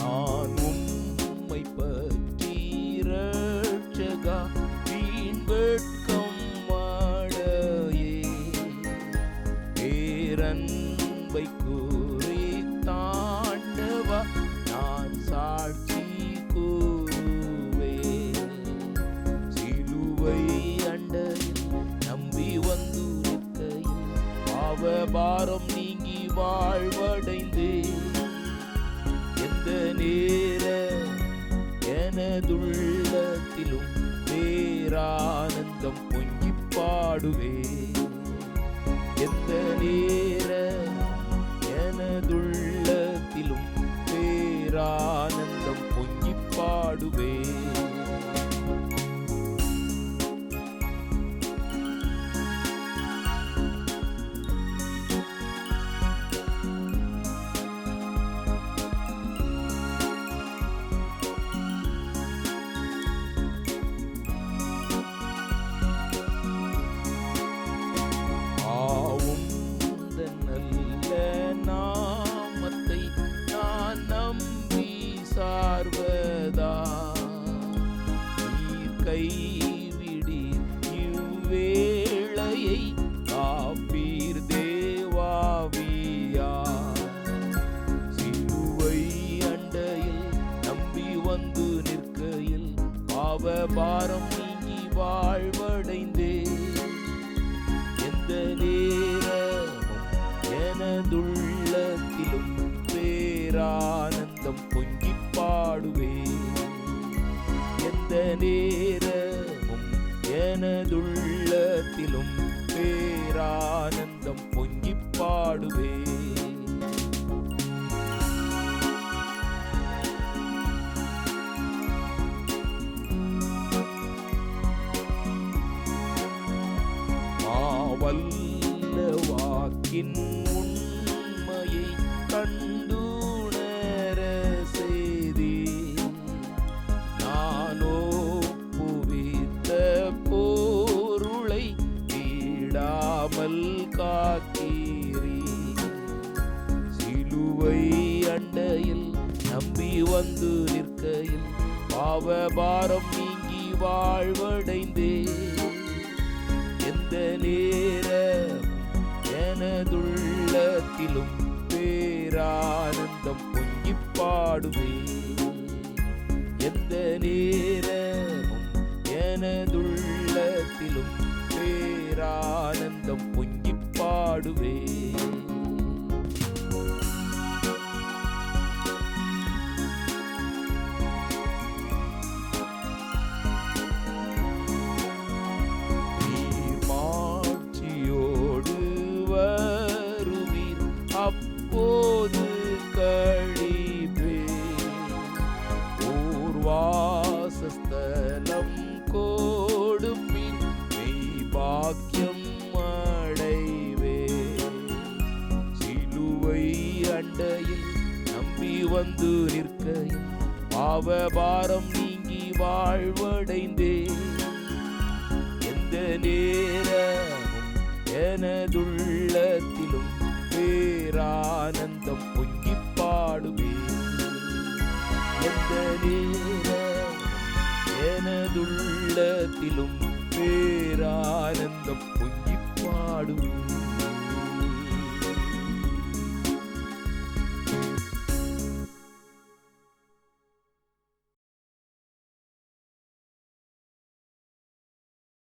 நான் உம்மை பற்றி ரட்சகா வீண் வெட்கம் மாடையே பேரன்பை கூறி தாண்டவா நான் சாட்சி கூறுவே. சிலுவை அண்ட நம்பி வந்து பாவ பாரம் நீங்கி வாழ்வடைந்தேன். எந்த நேர எனதுள்ளத்திலும் பேரானந்தம் பொங்கி பாடுவே. எந்த நேர எனதுள்ளத்திலும் பேரானந்தம் பொங்கி பாடுவே. சார்வதா நீர் கைவிடீர் இவ்வேளையை காப்பீர் தேவாவியா சிலுவை அண்டையில் நம்பி வந்து நிற்கையில் பாவ பாரம் நீங்கி வாழ்வடைந்தே எந்த நேரமும் எனதுள்ளத்திலும் பேரானந்தம் பொங்கி பாடுவே. மாவல்ல வாக்கின் உண்மையை கண்டுணர வீடாமல் சிலுவை அண்டையில் நம்பி வந்து நிற்கையில் பாவ பாரம் நீங்கி வாழ்வடைந்தே. எந்த நேர எனதுள்ளத்திலும் பேரானந்தம் பொங்கி பாடுவே எந்த நேரமும் எனதுள்ளத்திலும் பேரானந்தம் பொங்கி பாடுவேன். வந்து நிற்கையில் பாவ பாரம் நீங்கி வாழ்வடைந்தே எந்த நேரமும் எனதுள்ளத்திலும் பேரானந்தம் பொங்கி பாடுவே எந்த நேரமும் எனதுள்ளத்திலும் பேரானந்தம் பொங்கி பாடுவே